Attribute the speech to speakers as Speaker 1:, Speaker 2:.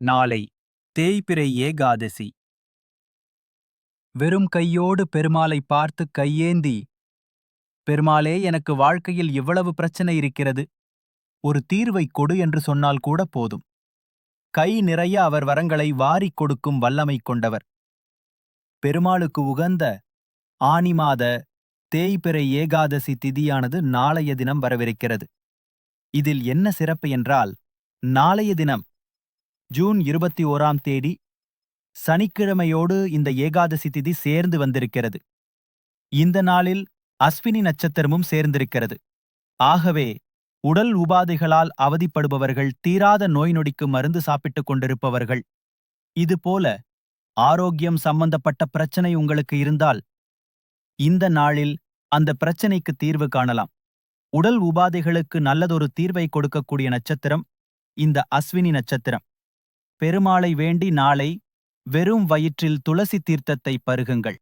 Speaker 1: நாளை. தேய்பிறை ஏகாதசி. வெறும் கையோடு பெருமாளை பார்த்து கையேந்தி பெருமாளே எனக்கு வாழ்க்கையில் இவ்வளவு பிரச்சனை இருக்கிறது. ஒரு தீர்வைக் கொடு என்று சொன்னால் கூட போதும். கை நிறைய அவர் வரங்களை வாரிக் கொடுக்கும் வல்லமை கொண்டவர். பெருமாளுக்கு உகந்த ஆனி மாத தேய்பிறை ஏகாதசி திதியானது நாளைய தினம் வரவிருக்கிறது. இதில் என்ன சிறப்பு என்றால் நாளைய தினம் ஜூன் இருபத்தி ஓராம் தேதி சனிக்கிழமையோடு இந்த ஏகாதசி திதி சேர்ந்து வந்திருக்கிறது. இந்த நாளில் அஸ்வினி நட்சத்திரமும் சேர்ந்திருக்கிறது. ஆகவே உடல் உபாதைகளால் அவதிப்படுபவர்கள் தீராத நோய் நொடிக்கு மருந்து சாப்பிட்டுக் கொண்டிருப்பவர்கள் இதுபோல ஆரோக்கியம் சம்பந்தப்பட்ட பிரச்சனை உங்களுக்கு இருந்தால் இந்த நாளில் அந்த பிரச்சனைக்கு தீர்வு காணலாம். உடல் உபாதைகளுக்கு நல்லதொரு தீர்வை கொடுக்கக்கூடிய நட்சத்திரம் இந்த அஸ்வினி நட்சத்திரம். பெருமாளை வேண்டி நாளை வெறும் வயிற்றில் துளசி தீர்த்தத்தை பருகுங்கள்.